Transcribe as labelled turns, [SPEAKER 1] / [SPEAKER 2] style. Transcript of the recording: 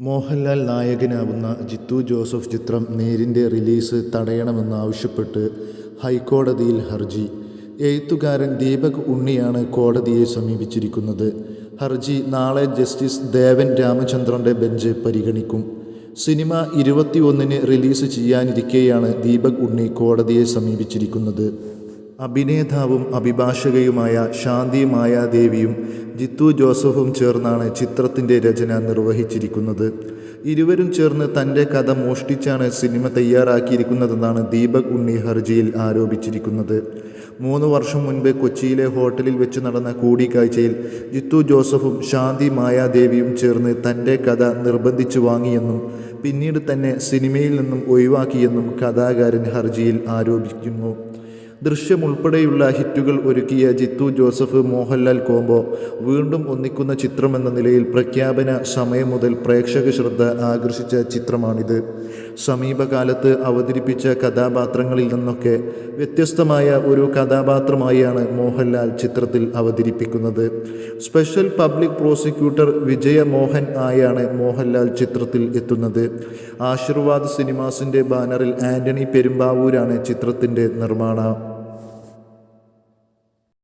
[SPEAKER 1] Mohanlal നായകനാവുന്ന Jithu Joseph ചിത്രം നേരിന്റെ release തടയണമെന്നാവശ്യപ്പെട്ട് ഹൈക്കോടതിയിൽ ഹർജി. എഴുത്തുകാരൻ ദീപക് ഉണ്ണിയാണ് കോടതിയെ സമീപിച്ചിരിക്കുന്നത്. ഹർജി നാളെ ജസ്റ്റിസ് ദേവൻ രാമചന്ദ്രന്റെ ബെഞ്ച് പരിഗണിക്കും. സിനിമ ഇരുപത്തിയൊന്നിന് റിലീസ് ചെയ്യാനിരിക്കെയാണ് ദീപക് ഉണ്ണി കോടതിയെ സമീപിച്ചിരിക്കുന്നത്. അഭിനേതാവും അഭിഭാഷകയുമായ ശാന്തി മായാദേവിയും ജിത്തു ജോസഫും ചേർന്നാണ് ചിത്രത്തിന്റെ രചന നിർവഹിച്ചിരിക്കുന്നത്. ഇരുവരും ചേർന്ന് തന്റെ കഥ മോഷ്ടിച്ചാണ് സിനിമ തയ്യാറാക്കിയിരിക്കുന്നതെന്നാണ് ദീപക് ഉണ്ണി ഹർജിയിൽ ആരോപിച്ചിരിക്കുന്നത്. മൂന്ന് വർഷം മുൻപ് കൊച്ചിയിലെ ഹോട്ടലിൽ വെച്ച് നടന്ന കൂടിക്കാഴ്ചയിൽ ജിത്തു ജോസഫും ശാന്തി മായാദേവിയും ചേർന്ന് തന്റെ കഥ നിർബന്ധിച്ചു വാങ്ങിയെന്നും പിന്നീട് തന്നെ സിനിമയിൽ നിന്നും ഒഴിവാക്കിയെന്നും കഥാകാരൻ ഹർജിയിൽ ആരോപിക്കുന്നു. ദൃശ്യം ഉൾപ്പെടെയുള്ള ഹിറ്റുകൾ ഒരുക്കിയ ജിത്തു ജോസഫ് മോഹൻലാൽ കോംബോ വീണ്ടും ഒന്നിക്കുന്ന ചിത്രമെന്ന നിലയിൽ പ്രഖ്യാപന സമയം മുതൽ പ്രേക്ഷക ശ്രദ്ധ ആകർഷിച്ച ചിത്രമാണിത്. സമീപകാലത്ത് അവതരിപ്പിച്ച കഥാപാത്രങ്ങളിൽ നിന്നൊക്കെ വ്യത്യസ്തമായ ഒരു കഥാപാത്രമായാണ് മോഹൻലാൽ ചിത്രത്തിൽ അവതരിപ്പിക്കുന്നത്. Special public prosecutor Vijaya Mohan ആയാണ് മോഹൻലാൽ ചിത്രത്തിൽ എത്തുന്നത്. ആശീർവാദ് സിനിമാസിന്റെ ബാനറിൽ ആന്റണി പെരുമ്പാവൂരാണ് ചിത്രത്തിന്റെ നിർമ്മാണം